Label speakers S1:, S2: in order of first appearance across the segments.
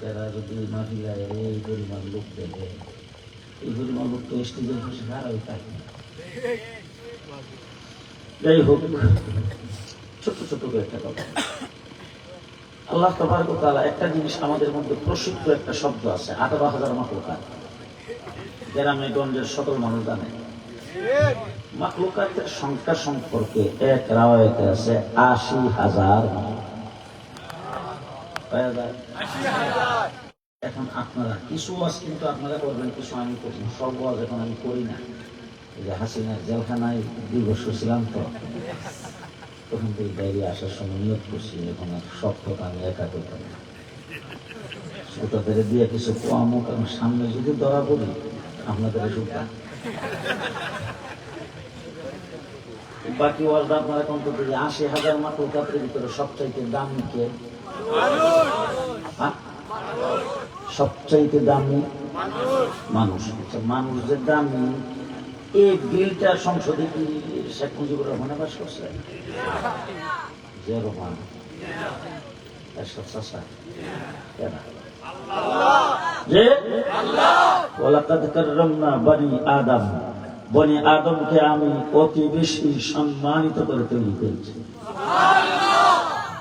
S1: যারা যদি মাহিলায় এই পরিমাণ লোক দেবে এই পরিমাণ লোক তো স্টেজের পাশে হারাই থাকে। যাই হোক, ছোট্ট ছোট্ট একটা কথা। আল্লাহ তবারক তাআলা একটা জিনিস আমাদের মধ্যে প্রসিদ্ধ একটা শব্দ আছে, আঠারো হাজার মাকলুকাত গ্রামে, গঞ্জের সকল মানুষ জানে। মাকলুকাতের সংখ্যা সম্পর্কে এক রাওয়ায়তে আছে আশি হাজার হাজার? এখন আপনারা কিছু ওয়াজ কিন্তু আপনারা করবেন, কিছু আমি সব এখন আমি করি না। যে হাসিনা জেলখানায় দুই বছর ছিলাম তো। তখন থেকে আসার সময় নিয়োগ করছি, এখন আর আমি একা শ্রোতাদের দিয়ে কিছু কারণ সামনে যদি ধরা পড়ি, আপনাদের বাকি ওয়ার্ড আপনারা কোন করতে হাজার মাত্র ভিতরে সবচাইতে দাম কে? হ্যাঁ? সবচাইতে দামি মানুষ। আচ্ছা, মানুষ যে দামি এই বিলটা সংসদে কি শেখ মুজিবুর রহমানে বাস করছে? রহমান। এরা যে? আদমকে আমি অতি বেশি সম্মানিত করে তৈরি করেছি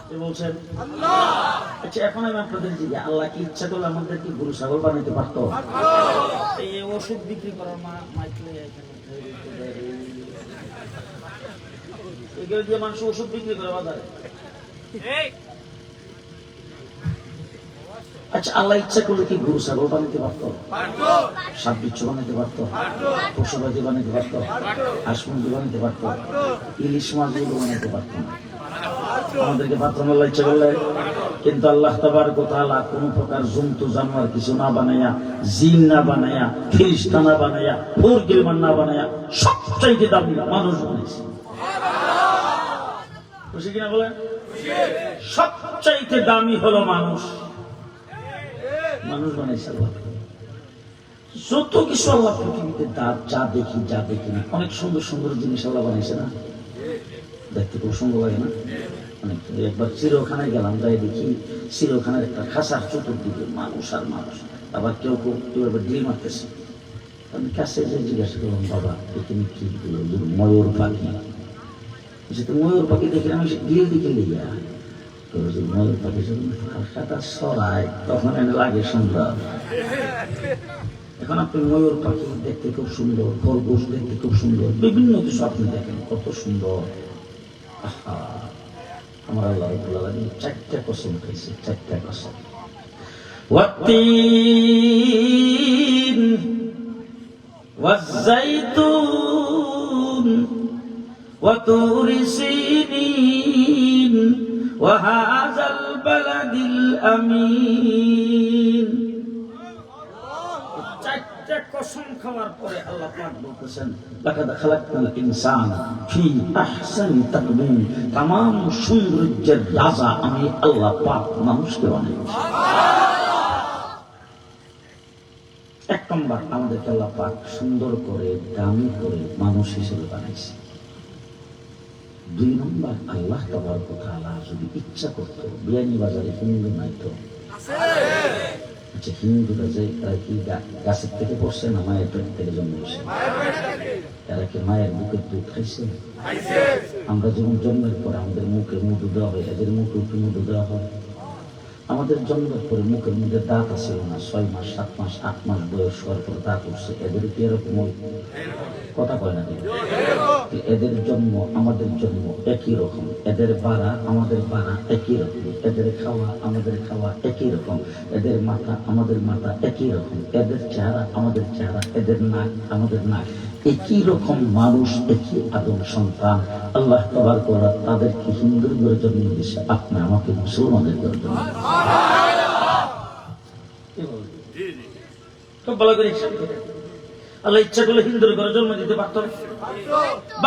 S1: কি বলছেন আচ্ছা এখন আমি আপনাদের জিজ্ঞাসা আল্লাহ কি ইচ্ছা করলে আমাদের কি গরু ছাগল বানাইতে পারতো? এই ওষুধ বিক্রি করার এগুলো দিয়ে মানুষ ওষুধ বিক্রি করে বাজারে। আচ্ছা আল্লাহ ইচ্ছা করলে কি গরু ছাগল বানাইতে পারতো? সাপ বিচ্ছু বানাইতে পারতো? পশুপাতি বানাইতে পারতো? হাঁস মুরগি বানাইতে পারতো? ইলিশ মাছগুলো বানাইতে পারতো? না আমাদেরকে পাত্র আল্লাহ ইচ্ছা করলে কিন্তু আল্লাহ তাবার কোথালা কোন প্রকার জন্তু, জানোয়ার কিছু না বানাইয়া জিন না বানাইয়া ফিরিস্তা না বানাইয়া ফোর গিলমান না বানাইয়া সবচাইতে দামি মানুষ বানাইছে। খুশি কিনা বলেন? সবচাইতে দামি হলো মানুষ। মানুষ বানাইছে যত কিছু আল্লাহ পৃথিবীতে যা দেখি যা দেখি না, অনেক সুন্দর সুন্দর জিনিস আল্লাহ বানাইছে না? দেখতে খুব সুন্দর লাগে না? একবার চিরখানায় গেলাম যাই দেখি চিরখানার একটা খাসার চতুর্দিকে মানুষ আর মানুষ। আবার কেউ কেউ কেউ আবার ডিল মারতেছে আমি কাছে যে জিজ্ঞাসা করলাম বাবা এখানে কি ময়ূর পাখি? বলছে, তো ময়ূর পাখি দেখে আমি ডিল দিকে লিয়া তো ময়ূর পাখি যখন খাসাটা সরায় তখন এনে লাগে সুন্দর। এখন আপনি ময়ূর পাখি দেখতে খুব সুন্দর খরগোশ দেখতে খুব সুন্দর বিভিন্ন কিছু আপনি দেখেন কত সুন্দর। আহা, আমার আল্লাহ রব্বুল আলামিন চারটা কসম খাইছে চারটা কসম والتين والزيتون وطور سينين وهذا البلد الأمين চারটা কসম খাওয়ার পরে আল্লাহ পাক বলতেছেন লাকাদ খালাকনাল ইনসানা ফি আহসানি তাকবীম तमाम সৌন্দর্যের রাজা আমি আল্লাহ পাক মানুষকে বানিয়েছি এক নম্বর আমাদেরকে আল্লাহ পাক সুন্দর করে দামি করে মানুষ হিসেবে বানাইছে দুই নম্বর আল্লাহ তাবার কথা আল্লাহ যদি ইচ্ছা করতো বিয়ানি বাজারে হিন্দু নাই তো আচ্ছা হিন্দুরা যে তারা কি গা- গাছের থেকে পড়ছে না মায়ের পেট থেকে জন্মেছে তারা কি মায়ের মুখের দুধ খাইছে? আমরা যখন জন্মের পর আমাদের মুখে মধু দেওয়া হয়, এদের মুখে মধু দেওয়া হয়? আমাদের জন্মের পরে মুখের মধ্যে দাঁত আসছিল না, ছয় মাস, সাত মাস, আট মাস বয়স হওয়ার পরে দাঁত উঠছে। এদের কি এরকম কথা কয় না এদের জন্ম, আমাদের জন্ম একই রকম। এদের বাড়া আমাদের বাড়া একই রকম। এদের খাওয়া, আমাদের খাওয়া একই রকম। এদের মাথা, আমাদের মাথা একই রকম। এদের চেহারা, আমাদের চেহারা, এদের নাক, আমাদের নাক। একই রকম মানুষ, একই আদম সন্তান। আল্লাহ করা তাদেরকে দিয়েছে আপনি আমাকে। আল্লাহ ইচ্ছা করলে হিন্দুর ঘরে জন্ম দিতে পারত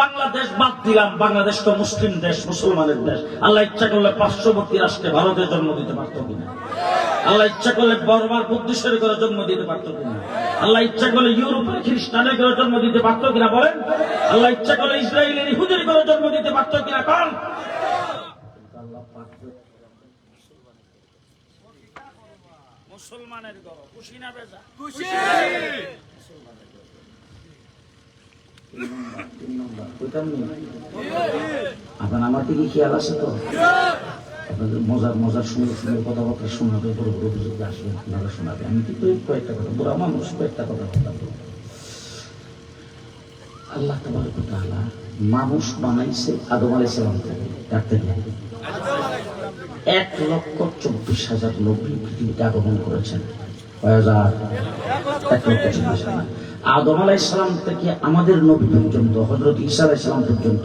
S1: বাংলাদেশ বাদ দিলাম, বাংলাদেশ তো মুসলিম দেশ, মুসলমানের দেশ। আল্লাহ ইচ্ছা করলে পার্শ্ববর্তী রাষ্ট্রে ভারতে জন্ম দিতে পারত কিনা? আল্লাহ ইচ্ছা করলে বর্মার বুদ্ধিস্টের ঘরে জন্ম দিতে পারত কিনা? আল্লাহ ইচ্ছা করলে ইউরোপের খ্রিস্টানের ঘরে জন্ম দিতে পারত কিনা বলেন? আল্লাহ ইচ্ছা করলে ইসরায়েলের ইহুদের ঘরে জন্ম দিতে পারত কিনা কারণ মুসলমানের ঘর খুশি না বেজা।
S2: খুশি
S1: মুসলমানের ঘর। তিন নম্বর, তিন নম্বর, কইতাম নি? আপনার আমার দিকে খেয়াল আছে তো? মজার মজার সুন্দর সুন্দর কথাবার্তা শোনাবে, বড় বড় বুঝতে আসবেন আপনারা শোনাবে। আমি কিন্তু কয়েকটা কথা বুড়া মানুষ কয়েকটা কথা কথা বলব আল্লাহ তাবারক ওয়া তাআলা মানুষ বানাইছে, আদম আলাইহিস সালাম থেকে কার থেকে। এক লক্ষ চব্বিশ হাজার নবী পৃথিবীতে আগমন করেছেন। আদম আলাইসালাম থেকে আমাদের নবী পর্যন্ত হজরত ঈসা আলাইসালাম পর্যন্ত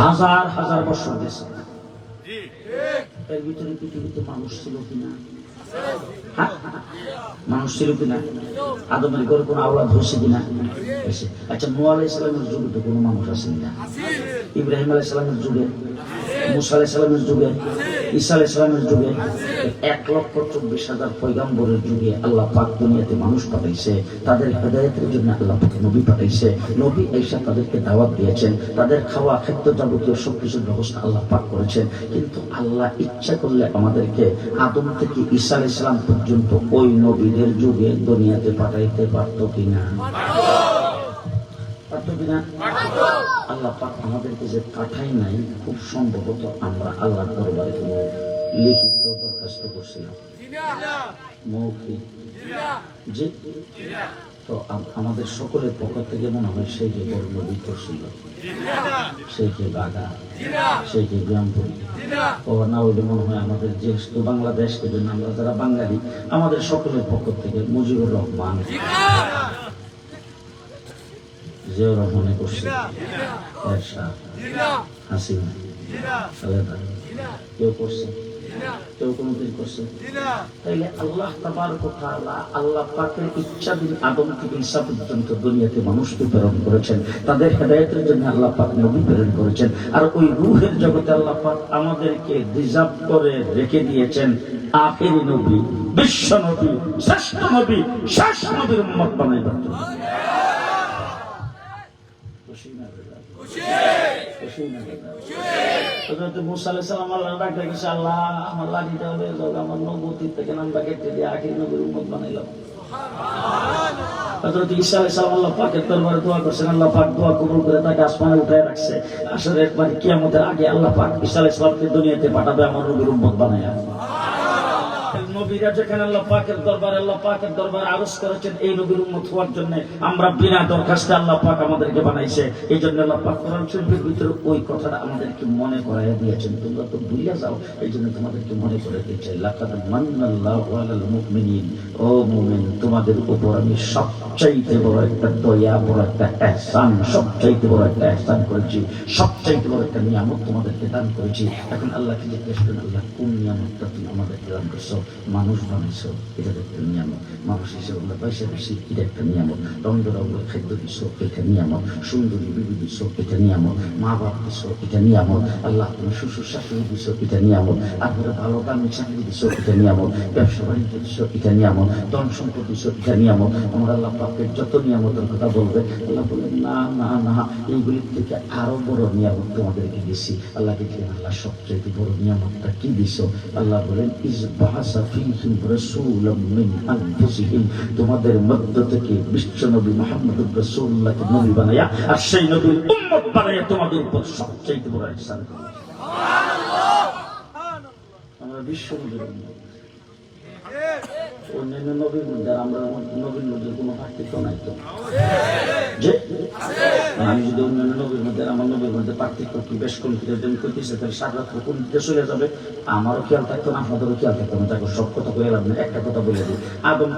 S1: হাজার হাজার বছর গেছে। এর ভিতরে পৃথিবীতে মানুষ ছিল কিনা? মানুষ ছিল কিনা? আদমের ঘরে কোনো আওলাদ হয়েছে কিনা? আচ্ছা নোয়া আলাই ইসলামের যুগে তো কোনো মানুষ আসেনি না। ইব্রাহিম আলাই সালামের যুগে, মুসা সালামের যুগে ঈসা যুগে এক লক্ষ চব্বিশ হাজার পয়গাম্বরের যুগে আল্লাহ পাক দুনিয়াতে মানুষ পাঠাইছে। তাদের হেদায়তের জন্য আল্লাহ পাক নবী পাঠাইছে। নবী এসে তাদেরকে দাওয়াত দিয়েছেন। তাদের খাওয়া খাদ্য যাবতীয় সব কিছুর ব্যবস্থা আল্লাহ পাক করেছেন। কিন্তু আল্লাহ ইচ্ছা করলে আমাদেরকে আদম থেকে ঈসা আলাই সালাম পর্যন্ত ওই নবীদের যুগে দুনিয়াতে পাঠাইতে পারত কিনা? পারত কিনা? আল্লাহ পাক আমাদেরকে যে পাঠাই নাই, খুব সম্ভবত আমরা আল্লাহর দরবারে লিখিত দরখাস্ত করছিলাম। মৌখিক। তো আমাদের সকলের পক্ষ থেকে মনে হয় সেই যে নদী করছিল সেই যে বাগা সেই যে গ্রামপুরি না হইলে মনে হয় আমাদের যে বাংলাদেশ থেকে আমরা যারা বাঙালি, আমাদের সকলের পক্ষ থেকে মুজিবুর রহমান। জিয়াউর রহমানে করছে। এরশাদ হাসিনা খালেদা কেউ করছে? কেউ কোনোদিন করছে? তাইলে আল্লাহ তাবারক ওয়া আল্লাহ পাকের ইচ্ছা দিন আদম থেকে ঈসা পর্যন্ত দুনিয়াতে মানুষকে প্রেরণ করেছেন। তাদের হেদায়েতের জন্য আল্লাহ পাক নবী প্রেরণ করেছেন। আর ওই রূহের জগতে আল্লাহ পাক আমাদেরকে রিজার্ভ করে রেখে দিয়েছেন। আখেরি নবী বিশ্ব নবী শ্রেষ্ঠ নবী শেষ নবীর উম্মত বানাইবার জন্য। খুশি না বেজার? খুশি না বেজার? হযরত মুসা আলাইহিস সালাম আল্লাহর ডাক ডেকেছে, আল্লাহ আমার লাঠিটা হলে যাক, আমার নবুয়তি থেকে নামটা কেটে দিয়ে আখির নবীর উম্মত বানাইলাম হযরত ঈসা আলাইহিস সালাম আল্লাহ পাকের দরবারে দোয়া করছেন আল্লাহ পাক দোয়া কবুল করে তাকে আসমানে উঠায় রাখছে আসলে একবার কিয়ামতের আগে আল্লাহ পাক ঈসা আলাইহিস সালামকে দুনিয়াতে পাঠাবে আমার নবীর উম্মত বানায়া আল্লাহ আল্লাহ তোমাদের উপর আমি সবচাইতে বড় একটা দয়া, বড় একটা ihsan সবচাইতে বড় একটা ihsan করেছি, সবচাইতে বড় একটা নিয়ামত তোমাদেরকে দান করেছি। এখন আল্লাহকে জিজ্ঞেস করেন, আল্লাহ কোন নিয়ামতটা তুমি আমাদেরকে দান করছ? মানুষ বানাইছো এটা একটা নিয়ামত। মানুষ হিসেবে আমরা পয়সা বেশি, এটা একটা নিয়ামত। রঙ্গরঙ্গ খাদ্য দিছ এটা নিয়ামত। সুন্দরী বিবি দিছ এটা নিয়ামত। মা বাপ দিছ এটা নিয়ামত। আল্লাহ তুমি শ্বশুর শাশুড়ি দিছ এটা নিয়ামত। তারপরে ভালো দামি চাকরি দিছ এটা নিয়ামত। ব্যবসা বাণিজ্য দিছ এটা নিয়ামত। ধন সম্পদ দিছ এটা নিয়ামত। আমার আল্লাহ পাকের যত নিয়ামতের কথা বলবে, আল্লাহ বলে, না না না, এইগুলির থেকে আরও বড় নিয়ামত তোমাদেরকে দিছি আল্লাহকে দেখলেন আল্লাহ সবচেয়ে বড় নিয়ামতটা কি দিছ? আল্লাহ বলেন ইজ বাহাসা ফিহিম রাসূলাম মিন আনফুসিহিম। তোমাদের মধ্য থেকে বিশ্বনবী মুহাম্মদুর রাসূলুল্লাহকে নবী বানায়া আর সেই নবীর উম্মত বানায়া তোমাদের উপর সবচেয়ে বড় ইহসান আমরা বিশ্ব নবীর উম্মত। অন্যান্য নবীর মধ্যে আমরা নবীর মধ্যে কোনো পার্থক্য নাই তো। আমি যদি অন্যান্য নবীর মধ্যে আমার নবীর মধ্যে পার্থক্য কি বেশ কোন করতেছে তাহলে কোন যাবে? আমারও খেয়াল থাকতো না, আপনাদেরও খেয়াল থাকতো না। তাকে সব কথা বলে একটা কথা বলে দিই।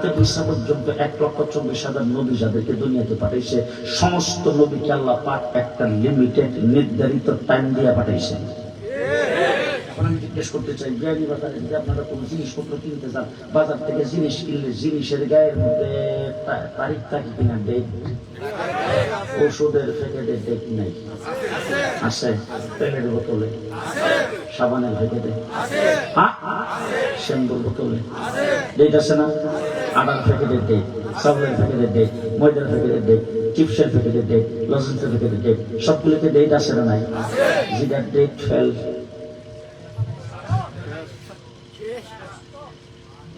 S1: থেকে ঈসা পর্যন্ত এক লক্ষ চব্বিশ হাজার নবী যাদেরকে দুনিয়াতে পাঠাইছে, সমস্ত নবীকে আল্লাহ পাক একটা লিমিটেড নির্ধারিত টাইম দিয়ে পাঠাইছে জিজ্ঞেস করতে চাই বিয়ানি বাজারে যদি আপনারা কোনো জিনিসপত্র কিনতে যান বাজার থেকে জিনিস কিনলে জিনিসের গায়ের মধ্যে তারিখ থাকে কিনা ডেট ওষুধের প্যাকেটে ডেট নেই। আছে তেলের বোতলে, সাবানের প্যাকেটে শ্যাম্পুর বোতলে। ডেট আছে না? আটার প্যাকেটের ডেট সাবলের প্যাকেটের ডেট ময়দার প্যাকেটের ডেট চিপসের প্যাকেটের ডেট লজেন্সের প্যাকেটের ডেট সবগুলোতে ডেট আছে না নাই? যেটা ডেট ফেল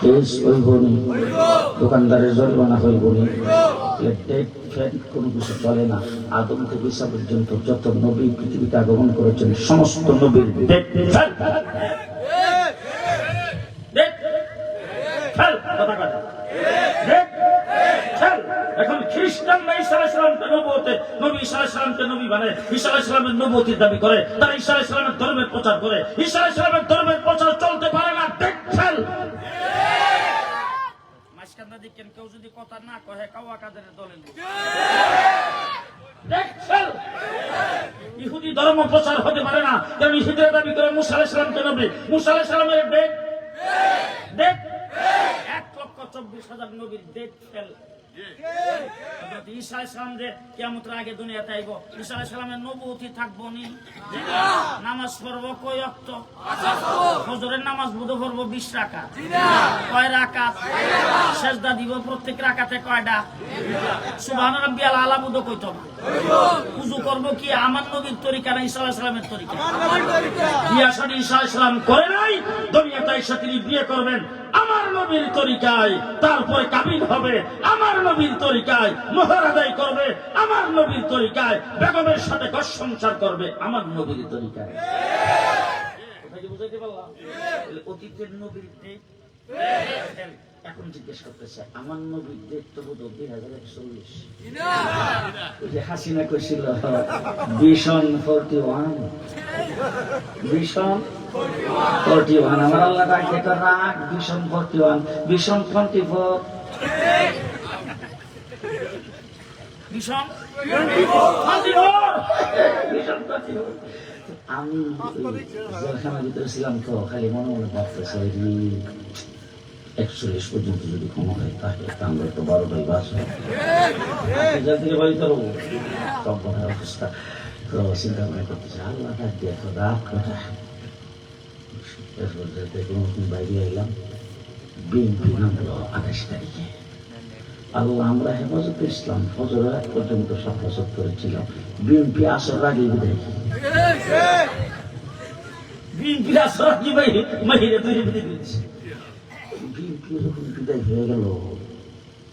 S1: কেস হইব নি, দোকানদারের জরিমানা হইব নি ডেট ফেল কোনো কিছু চলে না। আদম থেকে পর্যন্ত যত নবী পৃথিবীতে আগমন করেছেন, সমস্ত নবীর নবী দাবি করে, তারা ঈসা ধর্মের প্রচার করে, ঈসা আলাইহিস সালামের ধর্মের প্রচার চলতে পারে না ডেট ফেল মাঝখানটা দেখেন কেউ যদি কথা না কহে কাওয়া কাদের দলে লোক। ডেট ফেল ইহুদি ধর্ম প্রচার হতে পারে না। কারণ ইহুদিরা দাবি করে মুসা আলাইহিস সালামকে নবী? মুসা আলাইহিস সালামের ডেট? ডেট? এক লক্ষ চব্বিশ হাজার নবীর ডেট ফেল। ঈসা ইসলাম যে কেমতের আগে দুনিয়াতে আইব। ঈসা ইসলামের নবুতি থাকব নি। নামাজ পড়ব কয় অক্ত নামাজ বুধ পড়ব বিশ রাখা কয় রাকাত? সেজদা দিব প্রত্যেক রাকাতে কয়টা? সুবহান রাব্বিয়াল আলা বুধ কইতো উজু করব কি আমার নবীর তরিকা না ঈসা ইসলামের তরিকা? বিয়া ঈসা ইসলাম করে নাই দুনিয়াতে এসে তিনি বিয়ে করবেন। নবীর তরিকায়, তারপরে কাবিন হবে আমার নবীর তরিকায়, মোহর আদায় করবে আমার নবীর তরিকায়, বেগমের সাথে ঘর সংসার করবে আমার নবীর তরিকায় বুঝাইতে পারলাম? অতীতের নবীর এখন জিজ্ঞেস করতেছে আমার নবীর ডেট তো বোধ দুই হাজার একচল্লিশ। যে হাসিনা কইছিল vision forty one. Vision forty one. আমার আল্লাহ ডাকে তো রাখ vision forty one. Twenty four. আমি জেলখানার ভিতরে ছিলাম তো খালি মনে মনে ভাবতেছে একচল্লিশ পর্যন্ত যদি ক্ষমা হয় তাহলে তো বারোটাই বাস হয় জেল থেকে বাড়ি তো সব কথা অবস্থা। চিন্তা ভাবনা করতেছে, আল্লাহ তো রাত কথা রকম বাইরে এলাম বিএনপি নামলো আঠাশ তারিখে। আল্লাহ, আমরা হেফাজত ইসলাম। ফজর পর্যন্ত সাফাজত করেছিলাম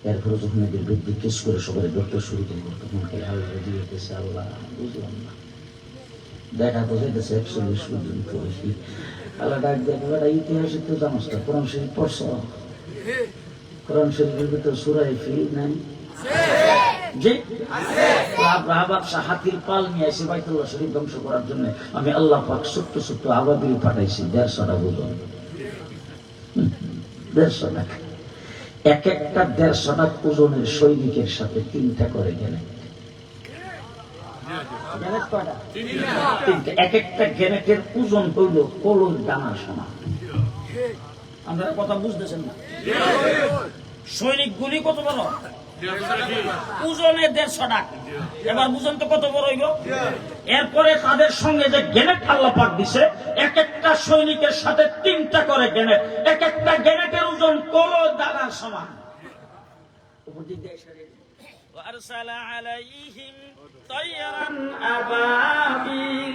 S1: এরপরে যখন এদের কেস করে সবাই ডক্টর শুরু করব তখন আল্লাহ দিয়ে আল্লাহ বুঝলাম না দেখা তো যেতেছে একচল্লিশ পর্যন্ত আল্লাহ ডাক দেখো এটা ইতিহাসে তো জানোস না কোরআন শরীফ পড়ছ কোরআন শরীফের ভিতরে সুরাই ফিল নাই যে পাল নিয়ে এসে ধ্বংস করার জন্য আমি আল্লাহ পাক ছোট্ট ছোট্ট আবাবিল পাঠাইছি, দেড়শোটা বুঝুন দেড়শো লাখ এক একটা দেড়শো লাখ ওজনের সৈনিকের সাথে তিনটা করে গেলে। এক একটা গ্যানেটের ওজন হইল কলম দানা সমান। আপনারা কথা বুঝতেছেন না। সৈনিক গুলি কত বড়? ওজনে দেড়শো টাকা এবার বুঝেন তো কত বড় হইব এরপরে তাদের সঙ্গে যে গ্যানেট আল্লাহ পাক দিছে এক একটা সৈনিকের সাথে তিনটা করে গ্যানেট এক একটা গ্যানেটের ওজন কলো দানার সমান উপর দিক দিয়ে এসে রেডি। وأرسل عليهم طيرا أبابيل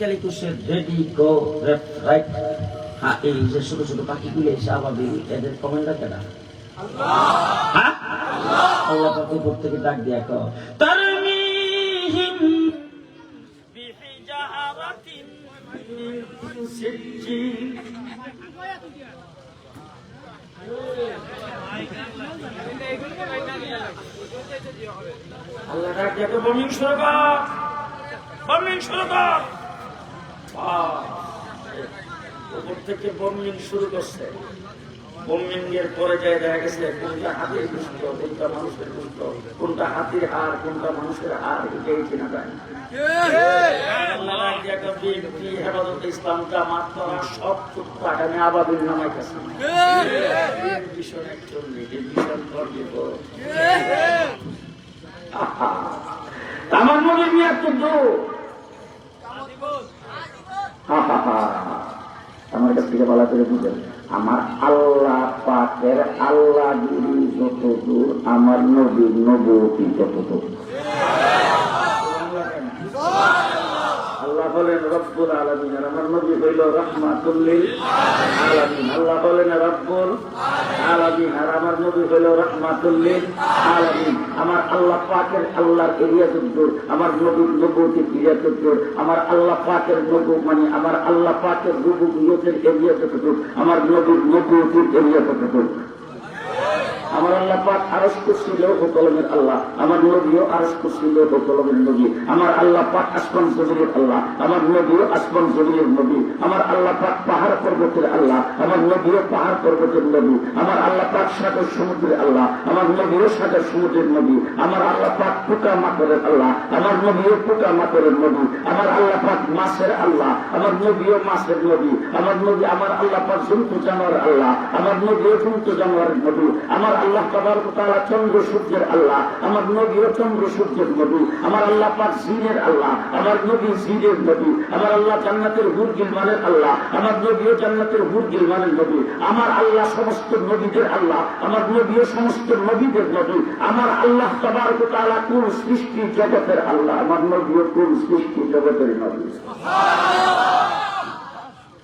S1: সেই খালি কুসে রেডি গো রাইট হ্যাঁ এই যে ছোট ছোট পাখিগুলি এসে আবাবি এদের কমেন্টটা কেনা। হ্যাঁ? আল্লাহ উপর থেকে ডাক দিয়া সিজ্জিল আল্লাহ ডাক বমিং শুরু কর। বমিং শুরু কর। উপর থেকে বমিং শুরু করছে। বমিং এর পরে দেখা গেছে, কোনটা হাতির মানুষের গুষ্ট কোনটা হাতির হাড়, কোনটা মানুষের হাড়, এটাই চেনা যায় দেখে ইসলাম জামাত করা সব চুক্ত আবাবিল নামাই কাছে ভীষণ একজন আমার মনে নিয়ে চোদ্দ আমার এটা ফিরে বলা করে বুঝেন, আমার আল্লাহ পাকের আল্লাহ গিরি যত দূর আমার নবীর নবতী যত দূর আল্লাহ বলেন, রব্বুল আলমিন আর আমার নবী হইল রহমাতুল্লিল আলামিন। আল্লাহ বলেন, রব্বুল আলামিন আর আমার নবী হইল রহমাতুল্লিল আলামিন। আমার আল্লাহ পাকের আল্লাহর এরিয়া যদ্দুর আমার নবীর নবতির এরিয়া যদ্দুর আমার আল্লাহ পাকের নবু মানে আমার আল্লাহ পাকের নবু নিয়তের এরিয়া যতদূর, আমার নবীর নবতির এরিয়া ততদূর আমার আল্লাহ পাক আরস কলমের আল্লাহ। আমার নবীও আরস কলমের নবী। আমার আল্লাহ পাক আসমান জমিনের আল্লাহ। আমার নবীও আসমান জমিনের নবী। আমার আল্লাহ পাক পাহাড় পর্বতের আল্লাহ। আমার নবীও পাহাড় পর্বতের নবী। আমার আল্লাহ পাক সাগর সমুদ্রের আল্লাহ। আমার নবীও সাগর সমুদ্রের নবী। আমার আল্লাহ পাক পোকা মাকড়ের আল্লাহ। আমার নবীও পোকা মাকড়ের নবী। আমার আল্লাহ পাক মাছের আল্লাহ। আমার নবীও মাছের নবী। আমার নবী আমার আল্লাহ পাক জন্তু জানোয়ার আল্লাহ। আমার নবীও জন্তু জানোয়ারের নবী। আমার আল্লাহ তালা চন্দ্র সূর্যের আল্লাহ, আমার নবীও চন্দ্র সূর্যের নবী, আমার আল্লাহ পাক জিনের আল্লাহ, আমার নবী জিনের নবী, আমার আল্লাহ জান্নাতের হুর গিলমানের আল্লাহ, আমার নবীও জান্নাতের হুর গিলমানের নবী, আমার আল্লাহ সমস্ত নবীদের আল্লাহ, আমার নবীও সমস্ত নবীদের নবী, আমার আল্লাহ কাবার তালা কোন সৃষ্টি জগতের আল্লাহ, আমার নবীও কোন সৃষ্টি জগতের নবী।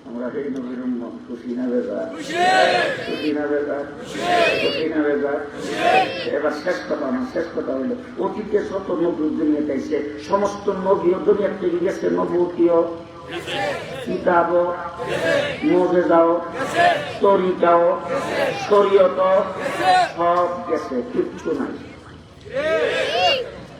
S1: আমরা সেই নবীর খুশি না বেজা খুশি না বেজা খুশি না বেজা এবার শেষ কথা, আমার শেষ কথা হইল অতীতে শত নবী দুনিয়া চাইছে সমস্ত নবীও দুনিয়া থেকে গেছে নবতীয় কিতাব সব গেছে, কিচ্ছু নাই।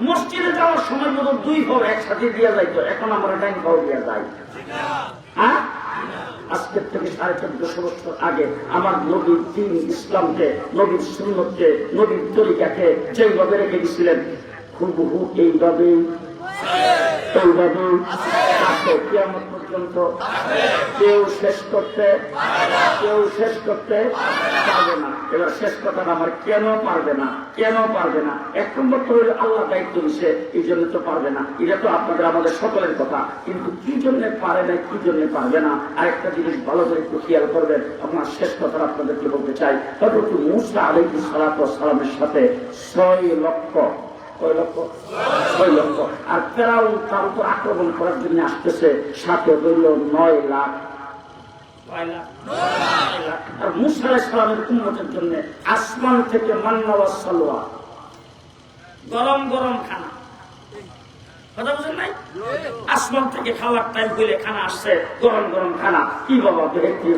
S1: মসজিদে যাওয়ার সময় মতো দুই ভাব একসাথে দিয়া যাইতো। এখন আমরা ডাইন হ্যাঁ? আজকের থেকে সাড়ে চোদ্দশো বছর আগে আমার নবীর দিন ইসলামকে, নবীর সুন্নতকে, নবীর তরিকাকে যেইভাবে রেখে দিয়েছিলেন হুবহু এইভাবেই এইভাবেই আছে, কিয়ামত পর্যন্ত কেউ শেষ করতে, কেউ শেষ করতে পারবে না। এবার শেষ কথাটা আমার কেন পারবে না? কেন পারবে না? এক নম্বর তো আল্লাহ দায়িত্ব দিচ্ছে এই জন্য তো পারবে না। এটা তো আপনাদের, আমাদের সকলের কথা। কিন্তু কি জন্য পারে না কি জন্য পারবে না? আরেকটা জিনিস ভালো করে একটু খেয়াল করবেন। আপনার শেষ কথা আপনাদেরকে বলতে চাই। হয়তো মুসা আলী সালাত সালামের সাথে ছয় লক্ষ কয় লক্ষ? ছয় লক্ষ। আর ফেরাউন তার উপর আক্রমণ করার জন্য আসতেছে সাথে রইল নয় লাখ। আর মুসা ইসলামের সালামের জন্য আসমান থেকে মান্না সালোয়া। গরম গরম খানা। আসমান থেকে খাওয়ার টাইম হইলে খানা আসছে, গরম গরম খানা। কি বাবা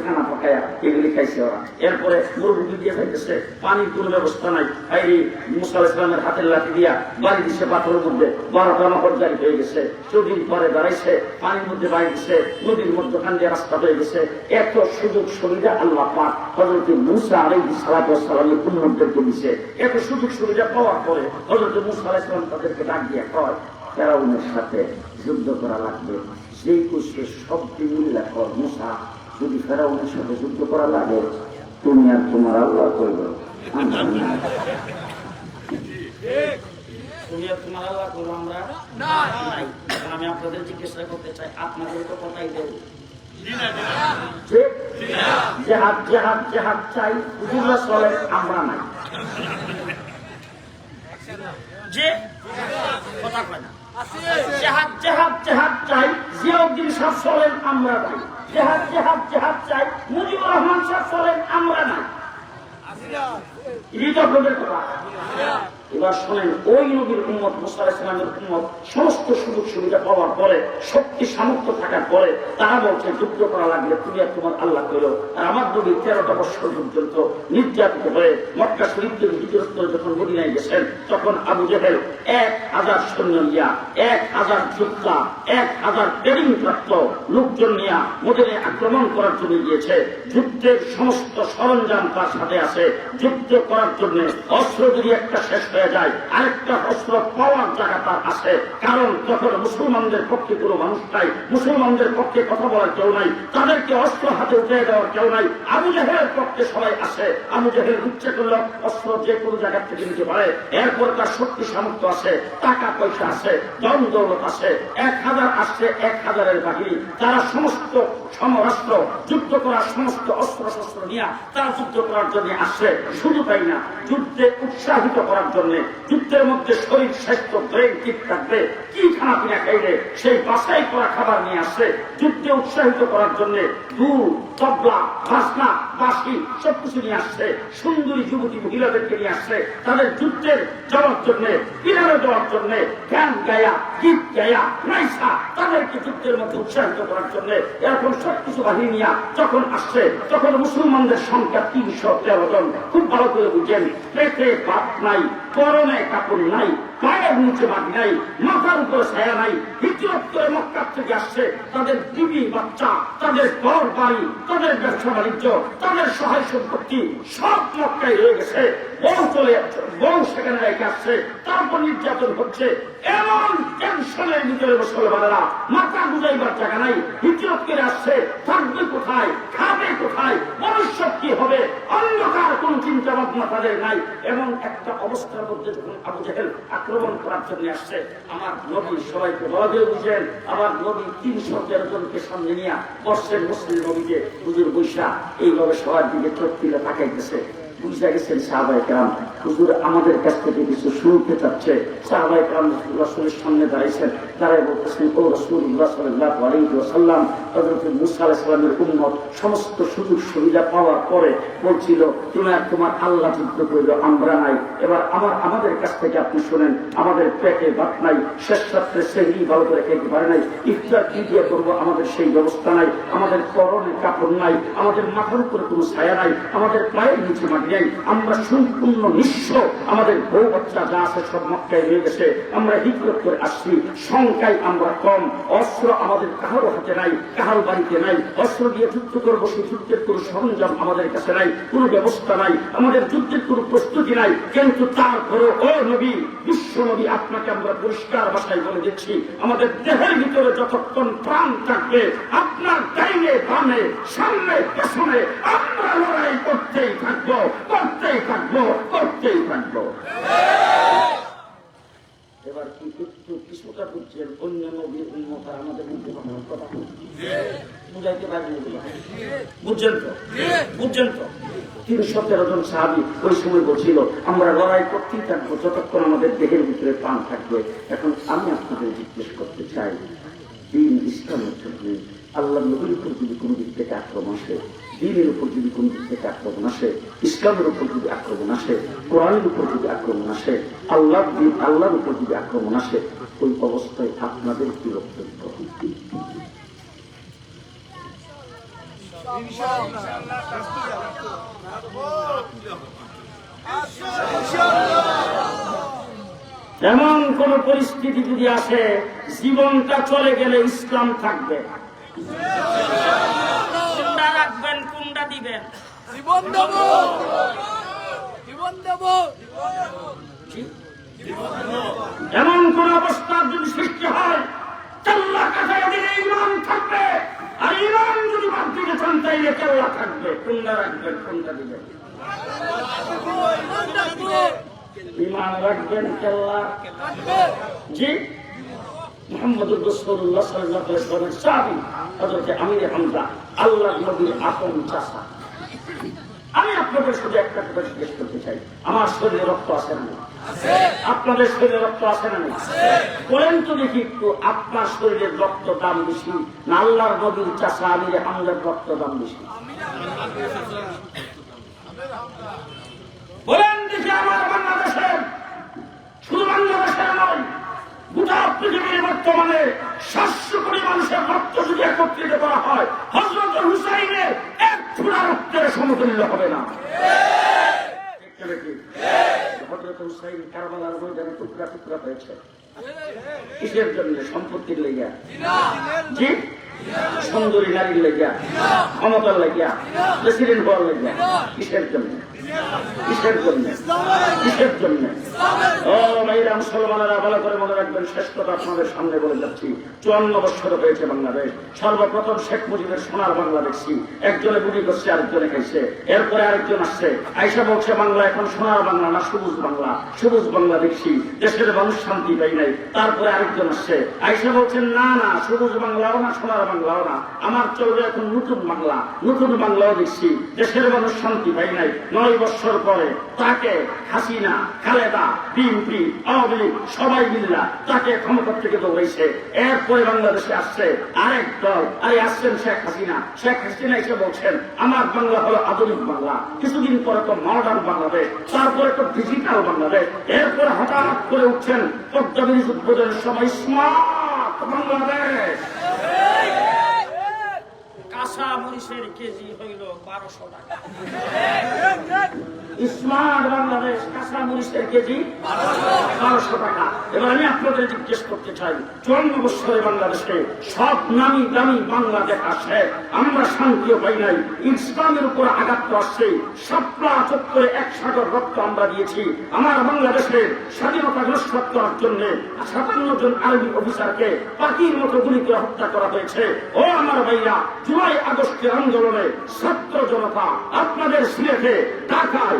S1: খানা পাকায়া, এগুলি খাইছে ওরা। এরপরে মুরগি দিয়ে খাইতেছে পানির কোনো ব্যবস্থা নাই। আইরি মুসা ইসলামের হাতের লাঠি দিয়া বাড়ি দিচ্ছে পাথরের মধ্যে বারোটা নহর জারি হয়ে গেছে। চৌদিন পরে দাঁড়াইছে, পানির মধ্যে বাড়ি দিচ্ছে নদীর মধ্যে খান দিয়ে রাস্তা হয়ে গেছে। এত সুযোগ সুবিধা আল্লাহ পাক হজরত মুসা আলাইহি সালাতু সালামের উন্নতদেরকে দিছে। এত সুযোগ সুবিধা পাওয়ার পরে হজরত মুসা আলাইহিস সালাম তাদেরকে ডাক দিয়ে কয় ফেরাউনের সাথে যুদ্ধ করা লাগবে। সেই কুশকে সবটি মিল্লা কর মুসা যদি ফেরাউনের সাথে যুদ্ধ করা লাগে তুমি আর তোমার আল্লাহ করবে। আমি আপনাদের জিজ্ঞাসা করতে চাই আপনাদের তো কথাই দেব। ঠিক? জেহাদ জেহাদ জেহাদ চাই আমরা নাই। যে কথা কয় না। জেহাদ জেহাদ জেহাদ চাই জিয়াউদ্দিন সাহ চলেন আমরা নাই। জেহাদ জেহাদ জেহাদ চাই মুজিবুর রহমান সাহ চলেন আমরা নাই। হৃদয়ের কথা। এবার শোনেন, ওই নবীর উম্মত, মুসা ইসলামের উম্মত সমস্ত সুযোগ সুবিধা পাওয়ার পরে, শক্তি সামর্থ্য থাকার পরে তারা বলছে যুদ্ধ করা লাগলে তুমি আর তোমার আল্লাহ করো আর আমার নবী তেরোটা বছর পর্যন্ত নির্যাতিত হয়ে মক্কা শরীফ থেকে হিজরত করে যখন মদিনায় গেছেন, তখন আবু জেহেল এক হাজার সৈন্য নিয়া, এক হাজার যোদ্ধা, এক হাজার ট্রেনিং প্রাপ্ত লোকজন নিয়া মদিনায় আক্রমণ করার জন্য গিয়েছে। যুদ্ধের সমস্ত সরঞ্জাম তার সাথে আছে। যুদ্ধ করার জন্য অস্ত্র যদি একটা শেষ হয়ে যায়, আরেকটা অস্ত্র পাওয়ার জায়গা তার আছে। কারণ তখন মুসলমানদের পক্ষে কোনো মানুষ নাই, মুসলমানদের পক্ষে কথা বলার কেউ নাই, তাদেরকে অস্ত্র হাতে উঠে দেওয়ার কেউ নাই। আবু জাহেলের পক্ষে সবাই আছে। আবু জাহেল ইচ্ছে করলে অস্ত্র যে কোনো জায়গা থেকে নিতে পারে। এরপর তার শক্তি সামর্থ্য আছে, টাকা পয়সা আছে দম দৌলত আছে, এক হাজার আসছে, এক হাজারের বাহিনী তারা সমস্ত সমরাষ্ট্র যুদ্ধ করার সমস্ত অস্ত্র শস্ত্র নিয়ে তারা যুদ্ধ করার জন্য আসছে, শুধু তাই না, যুদ্ধে উৎসাহিত করার জন্য যুদ্ধের মধ্যে শরীর, স্বাস্থ্য ব্রেন ঠিক থাকবে। কি খানা পিনা খাইলে সেই বাসাই করা খাবার নিয়ে আসছে যুদ্ধে উৎসাহিত করার জন্য দুধ তবলা বাসনা বাসি সবকিছু নিয়ে আসছে সুন্দরী যুবতী মহিলাদেরকে নিয়ে আসছে তাদের যুদ্ধের যাওয়ার জন্য কিনারে যাওয়ার জন্য, গান গায়া, গীত গায়া, নাইসা, তাদেরকে যুদ্ধের মধ্যে উৎসাহিত করার জন্য এরকম সবকিছু বাহিনী নিয়ে যখন আসছে তখন মুসলমানদের সংখ্যা তিনশো তেরো জন। খুব ভালো করে বুঝেন, পেটে ভাত নাই পরনে কাপড় নাই। পায়ের নিচে মাটি নাই, মাথার উপরে ছায়া নাই হিজরত করে মক্কার থেকে আসছে। তাদের বিবি বাচ্চা, তাদের ঘর বাড়ি, তাদের ব্যবসা বাণিজ্য, তাদের সহায় সম্পত্তি, সব মক্কায় রয়ে গেছে। বউ চলে বউ সেখানে রেখে আসছে, তারপর নির্যাতন হচ্ছে। এমন টেনশনের ভিতরে মুসলমানেরা মাথা বুঝাইবার জায়গা নাই। হিজরত করে আসছে, থাকবে কোথায়, খাবে কোথায়, ভবিষ্যৎ কি হবে, অন্ধকার কোন চিন্তা ভাবনা তাদের নাই। এমন একটা অবস্থার মধ্যে যখন আবু জাহেল আক্রমণ করার জন্য আসছে। আমার নবী সবাইকে বলা দিয়ে বুঝলেন, আমার নবী তিনশো তেরো জনকে সামনে নিয়ে বর্ষের মুসলিম নবীকে। হুজুর বৈশা, এইভাবে সবার দিকে চোখ তুলে তাকাইতেছে। আমাদের কাছ থেকে কিছু শুনতে চাচ্ছে। সাহাবাই কাম রসুলের সামনে দাঁড়িয়েছেন। বলতেছেন, ও সমস্ত সুযোগ সুবিধা পাওয়ার পরে বলছিল তুমি তোমার আল্লাহ যুদ্ধ করিল, আমরা নাই। এবার আমার, আমাদের কাছ থেকে আপনি শোনেন, আমাদের পেটে ভাত নাই, শেষ রাত্রে সেহরি ভালো করে খেতে পারে নাই, ইফতার কি দিয়ে করব, আমাদের সেই ব্যবস্থা নাই, আমাদের পরনে কাপড় নাই, আমাদের মাথার উপরে কোনো ছায়া নাই, আমাদের পায়ের নিচে মাটি নাই, আমরা সম্পূর্ণ নিঃস্ব, আমাদের বউ বাচ্চা যা আছে সব মক্কায় রয়ে গেছে, আমরা হিজরত করে আসছি সংখ্যায় আমরা কম। অস্ত্র আমাদের কাহারও হাতে নাই কাহার বাড়িতে নাই। অস্ত্র দিয়ে যুদ্ধ করব, সেই যুদ্ধের কোনো সরঞ্জাম আমাদের কাছে নাই, কোনো ব্যবস্থা নাই, আমাদের যুদ্ধের কোনো প্রস্তুতি নাই। কিন্তু তারপরে ও নবী, বিশ্ব নবী, আপনাকে আমরা পরিষ্কার ভাষায় বলে দিচ্ছি, আমাদের দেহের ভিতরে যতক্ষণ প্রাণ থাকবে, আপনার ডাইনে, বামে, সামনে, পেছনে, আমরা লড়াই করতেই থাকব করতেই থাকব করতেই থাকব। এবার কিন্তু কিছুটা বুঝছেন অন্য নবীর উন্মত আমাদের মধ্যে কথা বুঝাইতে পারবেন? বুঝছেন তো? বুঝছেন তো? তিনশো তেরো জন সাহাবি ওই সময় বলছিল আমরা লড়াই করতেই থাকব যতক্ষণ আমাদের দেহের ভিতরে প্রাণ থাকবে। এখন আমি আপনাদের জিজ্ঞেস করতে চাই দিন ইসলামের জন্য আল্লাহ নবীর উপর যদি কোনো দিক থেকে আক্রমণ আসে দিনের উপর যদি কোন দিক থেকে আক্রমণ আসে, ইসলামের উপর যদি আক্রমণ আসে, কোরআনের উপর যদি আক্রমণ আসে আল্লাহ আল্লাহর উপর যদি আক্রমণ আসে, ওই অবস্থায় আপনাদের কি বক্তব্য এমন কোন পরিস্থিতি যদি আসে, জীবনটা চলে গেলে ইসলাম থাকবে। দিবেন।
S2: জীবন দেব। জীবন দেব।
S1: এমন কোন অবস্থার যদি সৃষ্টি হয় চাল্লা কাটায় দিলে ইমান থাকবে আর ইমান যদি বাদ দিতে চান তাইলে চাল্লা থাকবে। কোনটা রাখবেন কোনটা দিবেন ইমান রাখবেন চাল্লা
S2: রাখবে
S1: জি মোহাম্মদুর রসুল্লাহ সাল্লাহ ইসলামের সাহাবি হজরত আমির হামজা আল্লাহ নবীর আপন চাষা আমি আপনাদের শুধু একটা কথা জিজ্ঞেস করতে চাই। আমার শরীরে রক্ত আছে না আপনাদের শরীরে রক্ত আছে না বলেন তো দেখি একটু আপনার শরীরের রক্ত দাম বেশি না? আল্লাহর নবীর চাষা আমির হামজার রক্ত দাম বেশি। বলেন দেখি আমার বাংলাদেশের শুধু বাংলাদেশের নয় গোটা পৃথিবীর বর্তমানে সাতশো কোটি মানুষের রক্ত যদি একত্রিত করা হয়। হজরত হুসাইনের এক ফোঁটা রক্তের সমতুল্য হবে না। সুন্দরী নারীর লেগা ক্ষমতার লেগা প্রেসিডেন্ট হওয়ার লেগা কিসের জন্য? সর্বপ্রথম শেখ মুজিবের সোনার বাংলা দেখছি। একজনে বুড়ি করছে, আরেকজনে খাইছে। এরপরে আরেকজন আসছে। আইসা বলছে, বাংলা এখন সোনার বাংলা না, সবুজ বাংলা। সবুজ বাংলা দেখছি। দেশের মানুষ শান্তি পাই নাই। তারপরে আরেকজন আসছে। আইসা বলছেন না না, সবুজ বাংলাও না, সোনার বাংলাও না। আমার চলবে এখন নতুন বাংলা। নতুন বাংলাও দেখছি। দেশের মানুষ শান্তি পাই নাই। নয় বছর পরে তাকে হাসিনা, খালেদা, বিএনপি, আওয়ামী লীগ, সবাই মিল্লা তাকে ক্ষমতা থেকে দৌড়াইছে। এরপরে বাংলাদেশে আসছে আরেক দল। আরে আসছেন শেখ হাসিনা। শেখ হাসিনা এসে বলছেন, আমার বাংলা হলো আধুনিক বাংলা। কিছুদিন পরে তো মডার্ন বাংলাদেশ তারপরে তো ডিজিটাল বাংলাদেশ এরপরে হঠাৎ করে উঠছেন পদ্মা ব্রিজ উদ্বোধনের সময়, স্মার্ট বাংলাদেশ। কাঁচা মরিচের কেজি হইল বারোশো টাকা। স্মার্ট বাংলাদেশ, কাঁচা মরিচের কেজি বারোশো টাকা। এবার আমি আপনাদের জিজ্ঞেস করতে চাই বছরে সব নামি দামি বাংলাদেশ আছে আমরা শান্তিও পাই নাই, ইসলামের উপর আঘাত আসছে সাপলা চত্বরে এক সাগর রক্ত আমরা দিয়েছি, আমার বাংলাদেশের স্বাধীনতা নষ্ট করার জন্য সাতান্ন জন আর্মি অফিসারকে পাখির মতো গুলি করে হত্যা করা হয়েছে। ও আমার ভাইয়া জুলাই আগস্টের আন্দোলনে ছাত্র জনতা আপনাদের সিলেটে, ঢাকায়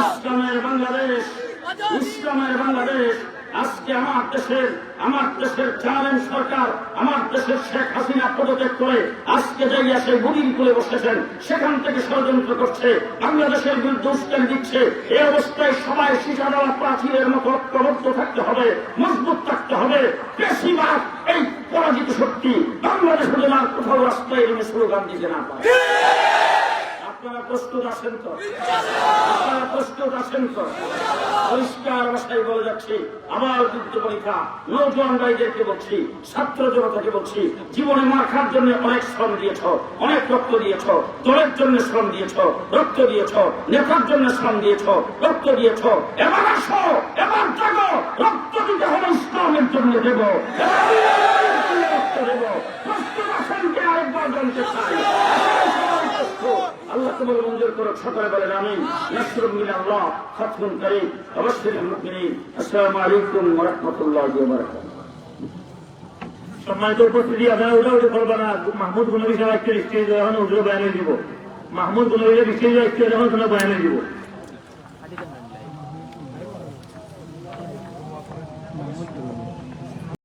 S1: ইসলামের বাংলাদেশ ইসলামের বাংলাদেশ আজকে আমার দেশের আমার দেশের জানেন সরকার, আমার দেশের শেখ হাসিনা পদত্যাগ করে আজকে যাইয়া সে বুড়ির করে বসেছেন, সেখান থেকে ষড়যন্ত্র করছে, বাংলাদেশের বিরুদ্ধে উস্কানি দিচ্ছে, এই অবস্থায় সবাই শিশাডালা প্রাচীরের মতো ঐক্যবদ্ধ থাকতে হবে, মজবুত থাকতে হবে। বেশিরভাগ এই পরাজিত শক্তি বাংলাদেশ হলে আর কোথাও রাস্তায় এনে স্লোগান দিতে না পারে। প্রস্তুত আছেন তো। আপনারা প্রস্তুত আছেন তো। পরিষ্কার ভাষায় বলে যাচ্ছি আমার যুদ্ধ পরীক্ষা নৌজওয়ান ভাইদেরকে বলছি, ছাত্র জনতাকে বলছি, জীবনে মাখার জন্য অনেক শ্রম দিয়েছ, অনেক রক্ত দিয়েছ, দলের জন্য শ্রম দিয়েছ, রক্ত দিয়েছ, নেতার জন্য শ্রম দিয়েছ, রক্ত দিয়েছ। এবার আসো, এবার জাগো, রক্ত দিতে হবে ইসলামের জন্য দেব। প্রস্তুত আছেন কে আরেকবার জানতে চাই। আল্লাহ তোমার মঞ্জুর করো সকলে বলেন আমি নাসরুল আল্লাহ ফাতহুন করিম। অবশ্যই মুমিনিন। আসসালামু আলাইকুম ওয়া রাহমাতুল্লাহি ওয়া বারাকাতুহু।
S3: সম্মানিত উপস্থিতি, আপনারা ওটা ওটা করবে না মাহমুদ গুনবী সাহেব একটা স্টেজ যখন উঠে বয়ানে দিব। মাহমুদ গুনবীর স্টেজ একটা যখন কোনো বয়ানে দিব।